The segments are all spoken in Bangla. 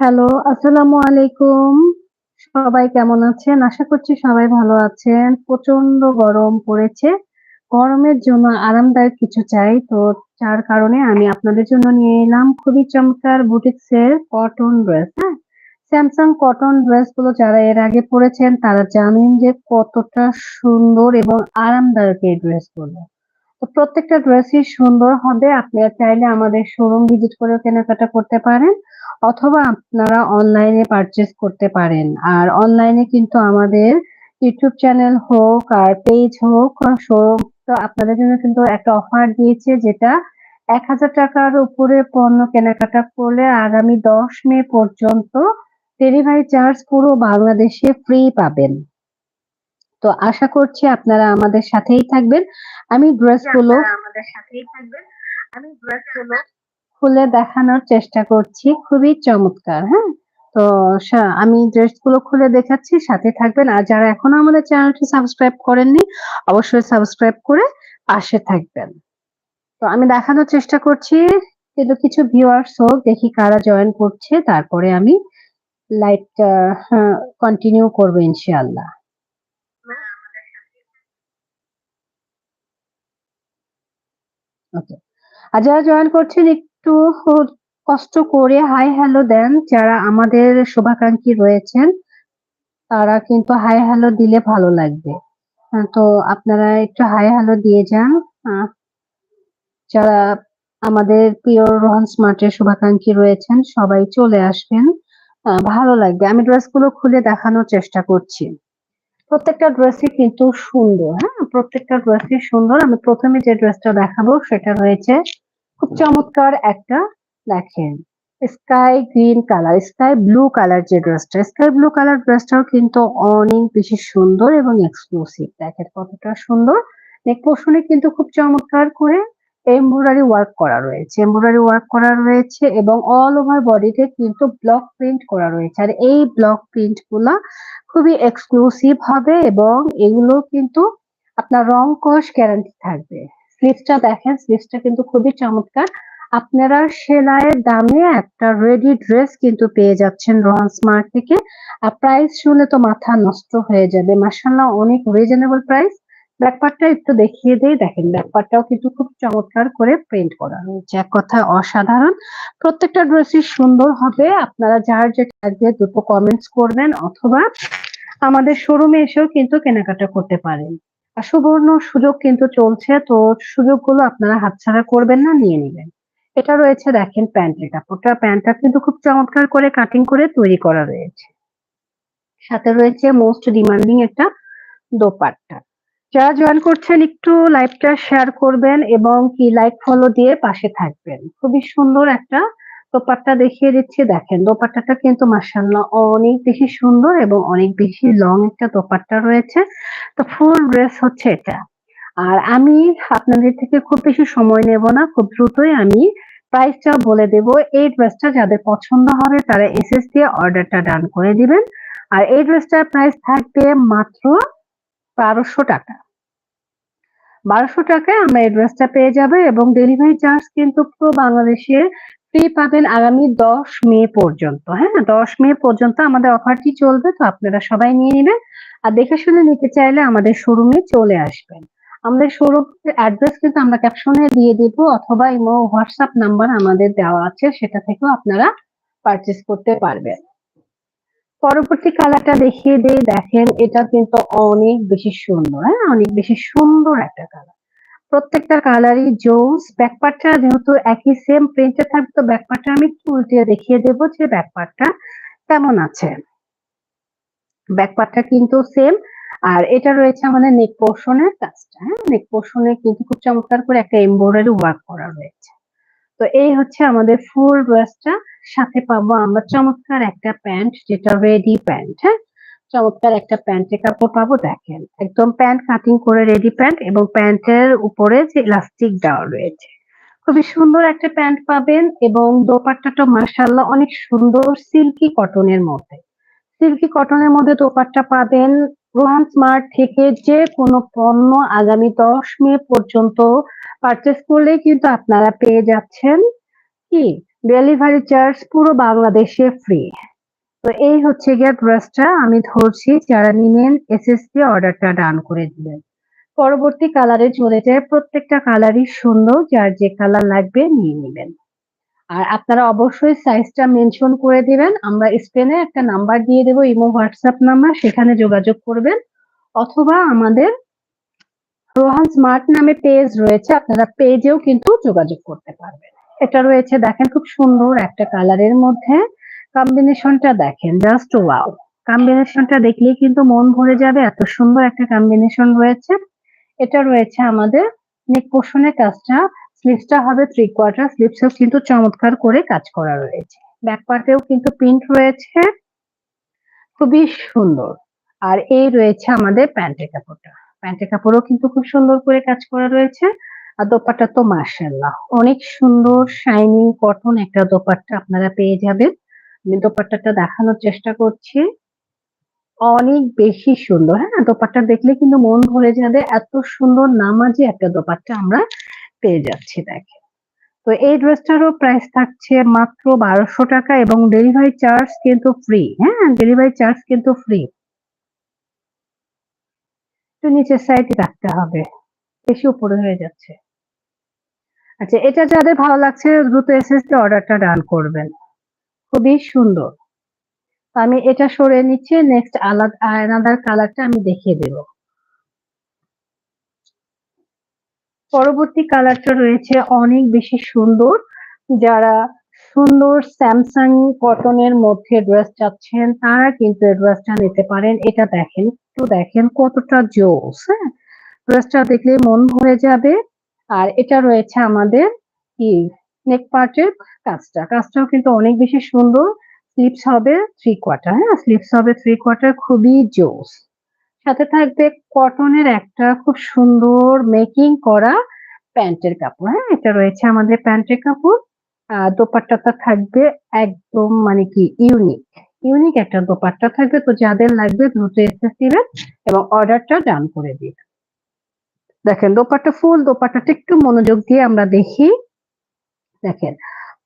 হ্যালো, আসসালামু আলাইকুম। সবাই কেমন আছেন? আশা করছি সবাই ভালো আছেন। প্রচণ্ড গরম পড়েছে। গরমের জন্য আরামদায়ক কিছু চাই। তো যার কারণে আমি আপনাদের জন্য নিয়ে এলাম খুবই চমৎকার বুটিক্সের কটন ড্রেস, হ্যাঁ? স্যামসাং কটন ড্রেসগুলো যারা এর আগে পড়েছেন তারা জানেন যে কতটা সুন্দর এবং আরামদায়ক এই ড্রেসগুলো। তো প্রত্যেকটা ড্রেসই সুন্দর হবে। আপনারা চাইলে আমাদের শোরুম ভিজিট করেও কেনাকাটা করতে পারেন। অথবা আপনারা অনলাইনে পারচেজ করতে পারেন। আর অনলাইনে কিন্তু আমাদের ইউটিউব চ্যানেল হোক আর পেজ হোক শোরুম তো আপনাদের জন্য কিন্তু একটা অফার দিয়েছে, যেটা এক হাজার টাকার উপরে পণ্য কেনাকাটা করলে আগামী ১০ মে পর্যন্ত ডেলিভারি চার্জ পুরো বাংলাদেশে ফ্রি পাবেন। তো আশা করছি আপনারা আমাদের সাথেই থাকবেন। আমি ড্রেসগুলো আমাদের সাথেই থাকবেন। আমি ড্রেসগুলো খুলে দেখানোর চেষ্টা করছি। খুবই চমৎকার, হ্যাঁ? তো আমি ড্রেসগুলো খুলে দেখাচ্ছি, সাথে থাকবেন। আর যারা এখনও আমাদের চ্যানেলটি সাবস্ক্রাইব করেননি, অবশ্যই সাবস্ক্রাইব করে পাশে থাকবেন। তো আমি দেখানোর চেষ্টা করছি, কিন্তু কিছু ভিউয়ার্স হোক, দেখি কারা জয়েন করছে, তারপরে আমি লাইভটা হ্যাঁ, কন্টিনিউ করব ইনশাআল্লাহ। আর যারা জয়েন করছেন একটু কষ্ট করে হাই হ্যালো দেন। যারা আমাদের শুভাকাঙ্ক্ষী রয়েছেন, তারা কিন্তু হাই হ্যালো দিলে ভালো লাগবে। তো আপনারা একটু হাই হ্যালো দিয়ে যান। যারা আমাদের প্রিয় রোহন স্মার্টের শুভাকাঙ্ক্ষী রয়েছেন, সবাই চলে আসবেন। ভালো লাগবে। আমি ড্রেসগুলো খুলে দেখানোর চেষ্টা করছি। প্রত্যেকটা ড্রেসই কিন্তু সুন্দর, হ্যাঁ? প্রত্যেকটা ড্রেসই সুন্দর। আমি ১ম এ যে ড্রেসটা দেখাবো সেটা রয়েছে খুব চমৎকার একটা দেখেন sky green colour, sky blue colour যে ড্রেসটা, স্কাই ব্লু কালার ড্রেসটাও কিন্তু অনেক বেশি সুন্দর এবং এক্সক্লুসিভ। দেখেন কতটা সুন্দর। নেক পোরশনে কিন্তু খুব চমৎকার করে এমব্রয়ডারি ওয়ার্ক করা রয়েছে। এমব্রয়ডারি ওয়ার্ক করা রয়েছে এবং অল ওভার বডিতে কিন্তু ব্লক প্রিন্ট করা রয়েছে। আর এই ব্লক প্রিন্টগুলা খুবই এক্সক্লুসিভ হবে এবং এগুলো কিন্তু আপনার রং কস গ্যারান্টি থাকবে। স্লিভসটা দেখেন, স্লিভসটা কিন্তু খুবই চমৎকার। আপনারা সেলাইয়ের দামে একটা রেডি ড্রেস কিন্তু পেয়ে যাচ্ছেন রোহান স্মার্ট থেকে। আর প্রাইস শুনলে তো মাথা নষ্ট হয়ে যাবে। মাশাআল্লাহ অনেক রিজনেবল প্রাইস। ব্যাক পার্টটা একটু দেখিয়ে দেই। দেখেন ব্যাক পার্টটাও কিন্তু খুব চমৎকার করে প্রিন্ট করা রয়েছে। এক কথায় অসাধারণ। প্রত্যেকটা ড্রেসই সুন্দর হবে। আপনারা যার যে লাগবে দুটো কমেন্টস করবেন অথবা আমাদের শোরুমে এসেও কিন্তু কেনাকাটা করতে পারেন। আর সুবর্ণ সুযোগ কিন্তু চলছে। তো সুযোগগুলো আপনারা হাতছাড়া করবেন না, নিয়ে নেবেন এটা রয়েছে দেখেন প্যান্টের কাপড়টা। প্যান্টটা কিন্তু খুব চমৎকার করে কাটিং করে তৈরি করা রয়েছে। সাথে রয়েছে মোস্ট ডিমান্ডিং একটা দোপাট্টা। যারা জয়েন করছেন একটু লাইভটা শেয়ার করবেন এবং কি লাইক ফলো দিয়ে পাশে থাকবেন। খুবই সুন্দর একটা দোপাট্টা দেখিয়ে দিচ্ছি। দেখেন, দোপাট্টাটা কিন্তু মাশাআল্লাহ অনেক বেশি সুন্দর এবং অনেক বেশি লং একটা দোপাট্টা রয়েছে। তো ফুল ড্রেস হচ্ছে এটা। আর আমি আপনাদের থেকে খুব বেশি সময় নেব না। খুব দ্রুতই আমি প্রাইসটাও বলে দেব। এই ড্রেসটা যাদের পছন্দ হবে, তারা এসএস দিয়ে অর্ডারটা ডান করে দিবেন। আর এই ড্রেসটার প্রাইস থাকবে মাত্র ৳১২০০ ৳১২০০ য় আমরা এই ড্রেসটা পেয়ে যাব এবং ডেলিভারি চার্জ কিন্তু পুরো বাংলাদেশে ফ্রি পাবেন আগামী ১০ মে পর্যন্ত, হ্যাঁ? ১০ মে পর্যন্ত আমাদের অফারটি চলবে। তো আপনারা সবাই নিয়ে নেবেন আর দেখে শুনে নিতে চাইলে আমাদের শোরুমে চলে আসবেন। আমাদের শোরুমের অ্যাড্রেস কিন্তু আমরা ক্যাপশনে দিয়ে দিব অথবা ইমো, হোয়াটসঅ্যাপ নাম্বার আমাদের দেওয়া আছে সেটা থেকেও আপনারা পারচেস করতে পারবেন। পরবর্তী কালারটা দেখিয়ে দেই। দেখেন এটা কিন্তু অনেক বেশি সুন্দর, হ্যাঁ? অনেক বেশি সুন্দর একটা কালার। প্রত্যেকটা কালারই জোস। ব্যাক পার্টটা যেহেতু একই সেম প্রিন্টে থাকবে তো ব্যাক পার্টটা আমি একটু উল্টে দেখিয়ে দেব যে ব্যাক পার্টটা কেমন আছে। ব্যাক পার্টটা কিন্তু সেম। আর এটা রয়েছে আমাদের নেক পোরশন এর কাজটা, হ্যাঁ? নেক পোরশন কিন্তু খুব চমৎকার করে একটা এমব্রয়ডারি ওয়ার্ক করা রয়েছে। তো এই হচ্ছে আমাদের ফুল ড্রেসটা। সাথে পাবো আমরা চমৎকার একটা প্যান্ট যেটা রেডি প্যান্ট, হ্যাঁ? চমৎকার একটা প্যান্টের কাপড় পাবো দেখেন। একদম প্যান্ট কাটিং করে রেডি প্যান্ট এবং প্যান্টের উপরে যে ইলাস্টিক দেওয়া রয়েছে। খুবই সুন্দর একটা প্যান্ট পাবেন এবং দোপাট্টাটা মাশাআল্লাহ অনেক সুন্দর সিল্কি কটনের মধ্যে। সিল্কি কটনের মধ্যে দোপাট্টা পাবেন। রোহান স্মার্ট থেকে যে কোনো পণ্য আগামী ১০ মে পর্যন্ত পারচেজ করলেই কিন্তু আপনারা পেয়ে যাচ্ছেন কি? ডেলিভারি চার্জ পুরো বাংলাদেশে ফ্রি তো এই হচ্ছে গিয়ে ড্রেসটা আমি ধরছি যারা নিবেন এসএসসি অর্ডারটা ডান করে দিবেন পরবর্তী কালারে চলে যায়। প্রত্যেকটা কালারই সুন্দর। যার যে কালার লাগবে নিয়ে নেবেন। আর আপনারা অবশ্যই সাইজটা মেনশন করে দিবেন। আমরা স্ক্রিনে একটা নাম্বার দিয়ে দেবো। ইমো হোয়াটসঅ্যাপ নাম্বার সেখানে যোগাযোগ করবেন। অথবা আমাদের রোহান স্মার্ট নামে পেজ রয়েছে, আপনারা পেজেও কিন্তু যোগাযোগ করতে পারবেন। এটা রয়েছে, দেখেন খুব সুন্দর একটা কালারের মধ্যে। কম্বিনেশনটা দেখেন জাস্ট ওয়াও কম্বিনেশনটা দেখলেই কিন্তু মন ভরে যাবে, এত সুন্দর একটা কম্বিনেশন রয়েছে। এটা রয়েছে আমাদের নেক পোর্শনের কাজটা। স্লিভসটা হবে থ্রি কোয়ার্টার স্লিভসেও কিন্তু চমৎকার করে কাজ করা রয়েছে। ব্যাক পার্টেও কিন্তু প্রিন্ট রয়েছে। খুবই সুন্দর। আর এই রয়েছে আমাদের প্যান্টের কাপড়টা। প্যান্টের কাপড়ও কিন্তু খুব সুন্দর করে কাজ করা রয়েছে। আর দোপাট্টা তো মার্শাল্লাহ অনেক সুন্দর শাইনিং কটন একটা দোপাট্টা আপনারা পেয়ে যাবেন। আমি দোপাট্টাটা দেখানোর চেষ্টা করছি। অনেক বেশি সুন্দর হ্যাঁ? দোপাট্টা দেখলে কিন্তু মন ভরে যাবে। এত সুন্দর নামাজি একটা দোপাট্টা আমরা পেয়ে যাচ্ছি, দেখেন। তো এই ড্রেসটারও প্রাইস থাকছে মাত্র বারোশো টাকা এবং ডেলিভারি চার্জ কিন্তু ফ্রি হ্যাঁ? ডেলিভারি চার্জ কিন্তু ফ্রি একটু নিচের সাইডে রাখতে হবে। বেশি উপরে হয়ে যাচ্ছে। আচ্ছা এটা যাদের ভালো লাগছে, দ্রুত এসএসসি অর্ডারটা ডান করবেন। খুবই সুন্দর। আমি এটা সরে নিচ্ছে। নেক্সট আলাদা আনাদার কালারটা আমি দেখিয়ে দেব। পরবর্তী কালারটা রয়েছে অনেক বেশি সুন্দর। যারা সুন্দর স্যামসাং কটনের মধ্যে ড্রেস চাচ্ছেন, তারা কিন্তু ড্রেসটা নিতে পারেন। এটা দেখেন। একটু দেখেন কতটা জোস হ্যাঁ? ড্রেসটা দেখলে মন ভরে যাবে। আর এটা রয়েছে আমাদের কি? নেক পার্টের কাজটা। কাজটাও কিন্তু অনেক বেশি সুন্দর। স্লিপস হবে থ্রি কোয়ার্টার হ্যাঁ? স্লিপস হবে থ্রি কোয়ার্টার খুবই জোস সাথে থাকবে কটনের একটা খুব সুন্দর মেকিং করা প্যান্টের কাপড় হ্যাঁ? এটা রয়েছে আমাদের প্যান্টের কাপড়। দোপাট্টাটা থাকবে একদম মানে কি ইউনিক ইউনিক একটা দোপাট্টা থাকবে। তো যাদের লাগবে দ্রুত এসে দিবেন এবং অর্ডারটা ডান করে দিন। দেখেন, দোপাট্টা ফুল, দোপাট্টাটা একটু মনোযোগ দিয়ে আমরা দেখি। দেখেন,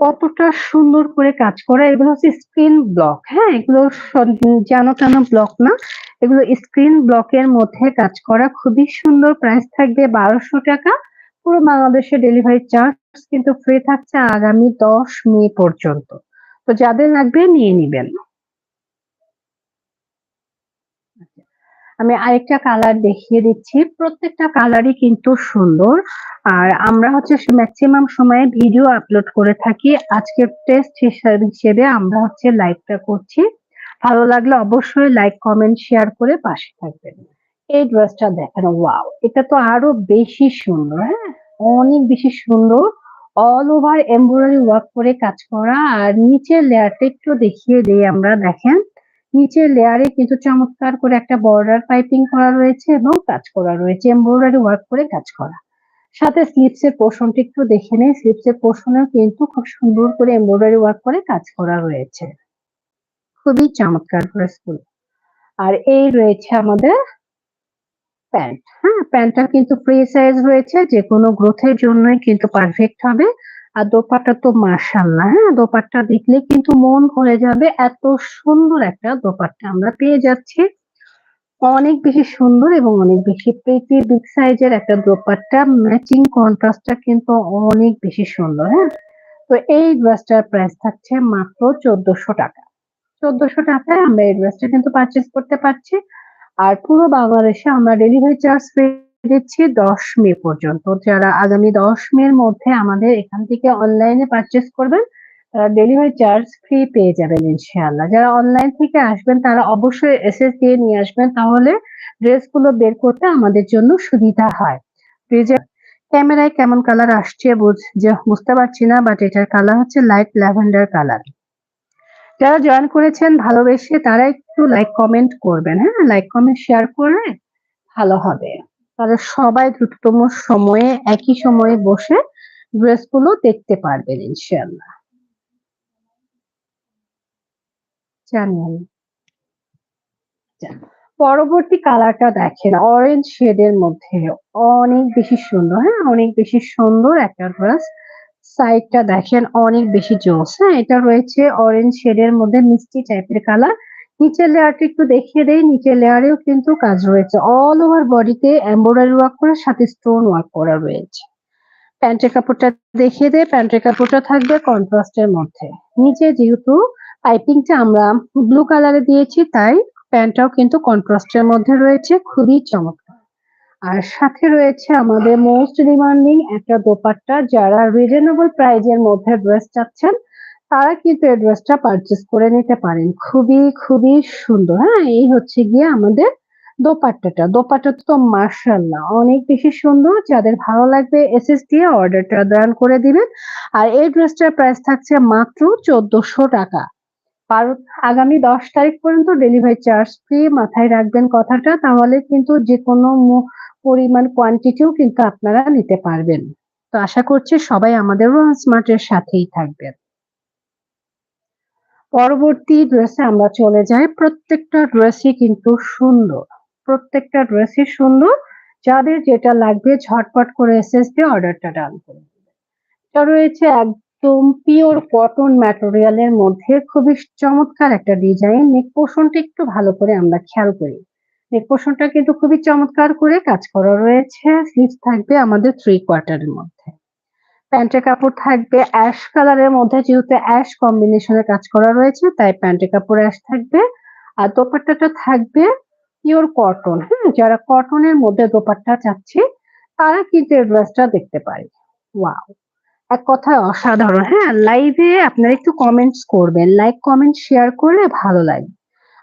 কতটা সুন্দর করে কাজ করা। এগুলো হচ্ছে স্ক্রিন ব্লক। হ্যাঁ এগুলো জানো টানো ব্লক না। এগুলো স্ক্রিন ব্লকের মধ্যে কাজ করা। খুবই সুন্দর প্রাইস থাকবে বারোশো টাকা। পুরো বাংলাদেশে ডেলিভারি চার্জ কিন্তু ফ্রি থাকছে আগামী দশ মে পর্যন্ত। তো যাদের লাগবে নিয়ে নিবেন। আমি আরেকটা কালার দেখিয়ে দিচ্ছি। প্রত্যেকটা কালারই কিন্তু সুন্দর। আর আমরা হচ্ছে ম্যাক্সিমাম সময়ে ভিডিও আপলোড করে থাকি। আজকে টেস্ট হিসেবে আমরা হচ্ছে লাইভটা করছি। ভালো লাগলে অবশ্যই লাইক কমেন্ট শেয়ার করে পাশে থাকবেন। এই ড্রেসটা দেখেন ওয়াও এটা তো আরও বেশি সুন্দর হ্যাঁ? অনেক বেশি সুন্দর। অল ওভার এমব্রয়ডারি ওয়ার্ক করে কাজ করা। আর নিচের লেয়ারটা একটু দেখিয়ে দিই আমরা, দেখেন। নিচের লেয়ারে কিন্তু চমৎকার করে একটা বর্ডার পাইপিং করা রয়েছে এবং কাজ করা রয়েছে এমব্রয়ডারি ওয়ার্ক করে কাজ করা। সাথে স্লিপস এর পোর্শনটা একটু দেখে নেই স্লিপস এর পোর্শনেও কিন্তু খুব সুন্দর করে এমব্রয়ডারি ওয়ার্ক করে কাজ করা রয়েছে। খুবই চমৎকার ড্রেসগুলো আর এই রয়েছে আমাদের প্যান্ট। হ্যাঁ প্যান্টটা কিন্তু ফ্রি সাইজ রয়েছে যে কোনো গ্রোথের জন্যই কিন্তু পারফেক্ট হবে। আর দোপাট্টা তো মার্শাল্লাহ হ্যাঁ? দোপাট্টা দেখলে কিন্তু মন ভরে যাবে। এত সুন্দর একটা দোপাট্টা আমরা পেয়ে যাচ্ছি। অনেক বেশি সুন্দর এবং অনেক বেশি প্রিটি বিগ সাইজের একটা দোপাট্টা। ম্যাচিং কন্ট্রাস্টটা কিন্তু অনেক বেশি সুন্দর হ্যাঁ? তো এই ড্রেসটার প্রাইস থাকছে মাত্র চোদ্দশো টাকা। চোদ্দশো টাকায় আমরা এই ড্রেসটা কিন্তু পারচেস করতে পারছি। আর পুরো বাংলাদেশে আমরা ডেলিভারি চার্জ পেয়ে দিচ্ছি দশ মে পর্যন্ত। যারা আগামী দশ মের মধ্যে আমাদের এখান থেকে অনলাইনে পারচেস করবেন, তারা ডেলিভারি চার্জ ফ্রি পেয়ে যাবেন ইনশাআল্লাহ। যারা অনলাইন থেকে আসবেন, তারা অবশ্যই এসএস দিয়ে নিয়ে আসবেন, তাহলে ড্রেসগুলো বের করতে আমাদের জন্য সুবিধা হয়। ক্যামেরায় কেমন কালার আসছে বুঝ, যে বুঝতে পারছি না বাট এটার কালার হচ্ছে লাইট ল্যাভেন্ডার কালার যারা জয়েন করেছেন, ভালোবেসে তারা একটু লাইক কমেন্ট করবেন হ্যাঁ? লাইক কমেন্ট শেয়ার করলে ভালো হবে। তাহলে সবাই দ্রুততম সময়ে, একই সময়ে বসে ড্রেসগুলো দেখতে পারবেন ইনশাল্লাহ পরবর্তী কালারটা দেখেন অরেঞ্জ শেডের মধ্যে। অনেক বেশি সুন্দর হ্যাঁ? অনেক বেশি সুন্দর একটা ড্রেস সাইডটা দেখেন, অনেক বেশি জোস হ্যাঁ? এটা রয়েছে অরেঞ্জ শেডের মধ্যে মিষ্টি টাইপের কালার নিচের লেয়ারটা একটু দেখিয়ে দেই। নিচের লেয়ারেও কিন্তু কাজ রয়েছে। অল ওভার বডিতে এমব্রয়ডারি ওয়ার্ক করা সাথে স্টোন ওয়ার্ক করা রয়েছে। প্যান্টের কাপড়টা দেখিয়ে দেয় প্যান্টের কাপড়টা থাকবে কন্ট্রাস্টের মধ্যে। নিচে যেহেতু পাইপিংটা আমরা ব্লু কালারে দিয়েছি, তাই প্যান্টটাও কিন্তু কন্ট্রাস্টের মধ্যে রয়েছে। খুবই চমৎকার। আর সাথে রয়েছে আমাদের মোস্ট ডিমান্ডিং একটা দোপাট্টা, যারা রিজনেবল প্রাইজের মধ্যে ড্রেস চাচ্ছেন। তারা কিন্তু এই ড্রেসটা পারচেস করে নিতে পারেন। খুবই খুবই সুন্দর। হ্যাঁ এই হচ্ছে গিয়ে আমাদের দোপাট্টাটা। দোপাট্টা তো মার্শাল্লাহ অনেক বেশি সুন্দর। যাদের ভালো লাগবে এসএস দিয়ে অর্ডারটা দান করে দিবেন। আর এই ড্রেসটার প্রাইস থাকছে মাত্র চোদ্দশো টাকা। বারো আগামী দশ তারিখ পর্যন্ত ডেলিভারি চার্জ ফ্রি মাথায় রাখবেন কথাটা। তাহলে কিন্তু যে কোনো পরিমাণ কোয়ান্টিটিও কিন্তু আপনারা নিতে পারবেন। তো আশা করছি সবাই আমাদের স্মার্টের সাথেই থাকবেন। পরবর্তী ড্রেসে আমরা চলে যাই। প্রত্যেকটা ড্রেসই কিন্তু সুন্দর। প্রত্যেকটা ড্রেসই সুন্দর। যাদের যেটা লাগবে ঝটপট করে এসএস দিয়ে অর্ডারটা ডান করে। এটা রয়েছে একদম পিওর কটন ম্যাটেরিয়ালের মধ্যে খুবই চমৎকার একটা ডিজাইন। নেক পোর্শনটা একটু ভালো করে আমরা খেয়াল করি। নেক পোর্শনটা কিন্তু খুবই চমৎকার করে কাজ করা রয়েছে। স্লিভস থাকবে আমাদের থ্রি কোয়ার্টারের মধ্যে। প্যান্টের কাপড় থাকবে অ্যাশ কালারের মধ্যে, যেহেতু অ্যাশ কম্বিনেশনে কাজ করা রয়েছে, তাই প্যান্টের কাপড় অ্যাশ থাকবে। আর দোপাট্টাটা থাকবে পিওর কটন হ্যাঁ যারা কটনের মধ্যে দোপাট্টা চাচ্ছে, তারা কিন্তু এই ড্রেসটা দেখতে পারে। ওয়াও, এক কথায় অসাধারণ হ্যাঁ লাইভে আপনারা একটু কমেন্টস করবেন লাইক কমেন্ট শেয়ার করলে ভালো লাগে।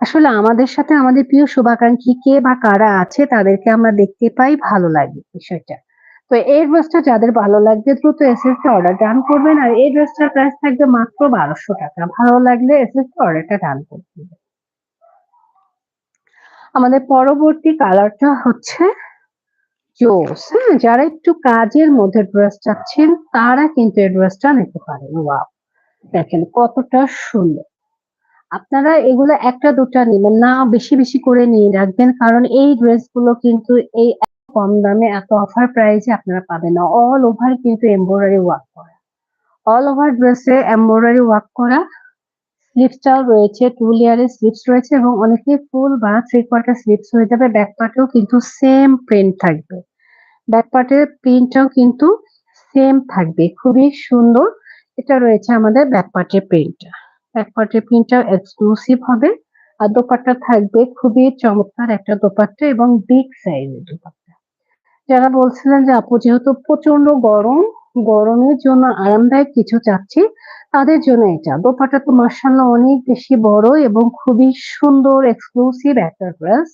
আসলে আমাদের সাথে আমাদের প্রিয় শুভাকাঙ্ক্ষী কে বা কারা আছে, তাদেরকে আমরা দেখতে পাই, ভালো লাগে বিষয়টা। তো এই ড্রেসটা যাদের ভালো লাগবে, দ্রুত এসএস অর্ডার ডান করবেন। আর এই ড্রেসটার প্রাইস থাকবে মাত্র বারোশো টাকা। ভালো লাগলে এসএস অর্ডারটা ডান করে দিবেন। আমাদের পরবর্তী কালারটা হচ্ছে জোস হ্যাঁ যারা একটু কাজের মধ্যে ড্রেস চাচ্ছেন, তারা কিন্তু এই ড্রেসটা নিতে পারেন। ওয়াও দেখেন কতটা সুন্দর। আপনারা এগুলো একটা দুটা নেবেন না, বেশি বেশি করে নিয়ে রাখবেন, কারণ এই ড্রেসগুলো কিন্তু এই কম দামে এত অফার প্রাইসে আপনারা পাবেন। না অল ওভার কিন্তু এমব্রয়ডারি ওয়ার্ক করা। অল ওভার ড্রেসে এমব্রয়ডারি ওয়ার্ক করা। স্লিপসটাও রয়েছে টু লেয়ারের স্লিপস রয়েছে এবং অনেকে ফুল বা থ্রি কোয়ার্টার স্লিপস হয়ে যাবে। ব্যাক পার্টেও কিন্তু সেম প্রিন্ট থাকবে। ব্যাক পার্টের প্রিন্টটাও কিন্তু সেম থাকবে। খুবই সুন্দর এটা রয়েছে আমাদের ব্যাক পার্টের প্রিন্টটা ব্যাক পার্টের প্রিন্টটা এক্সক্লুসিভ হবে। আর দোপাট্টা থাকবে খুবই চমৎকার একটা দোপাট্টা এবং বিগ সাইজের দোপাট্টা। যারা বলছিলেন যে আপু, যেহেতু প্রচণ্ড গরম, গরমের জন্য আরামদায়ক কিছু চাচ্ছি, তাদের জন্য এটা। দোপাট্টা তো মার্শাল্লাহ অনেক বেশি বড় এবং খুবই সুন্দর এক্সক্লুসিভ একটা ড্রেস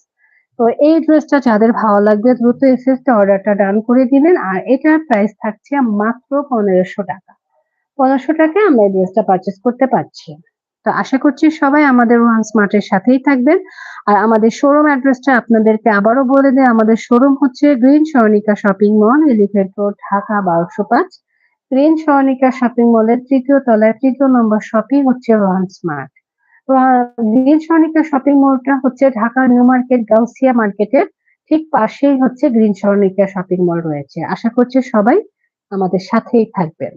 তো এই ড্রেসটা যাদের ভালো লাগবে, দ্রুত এসএসটা অর্ডারটা ডান করে দিবেন। আর এটার প্রাইস থাকছে মাত্র পনেরোশো টাকা। পনেরোশো টাকায় আমরা এই ড্রেসটা পারচেস করতে পারছি। তো আশা করছি সবাই আমাদের ওয়ান স্মার্টের সাথেই থাকবেন। আর আমাদের শোরুম অ্যাড্রেসটা আপনাদেরকে আবারও বলে দেয় আমাদের শোরুম হচ্ছে green Swarnika shopping mall elephant road Dhaka, বারোশো পাঁচ। গ্রিন স্বর্ণিকা শপিং মলের তৃতীয় তলায় তৃতীয় নম্বর শপিং হচ্ছে Rohan smart green Swarnika shopping মলটা হচ্ছে ঢাকা নিউ মার্কেট গাউসিয়া মার্কেটের ঠিক পাশেই হচ্ছে গ্রিন স্বর্ণিকা শপিং মল রয়েছে। আশা করছি সবাই আমাদের সাথেই থাকবেন।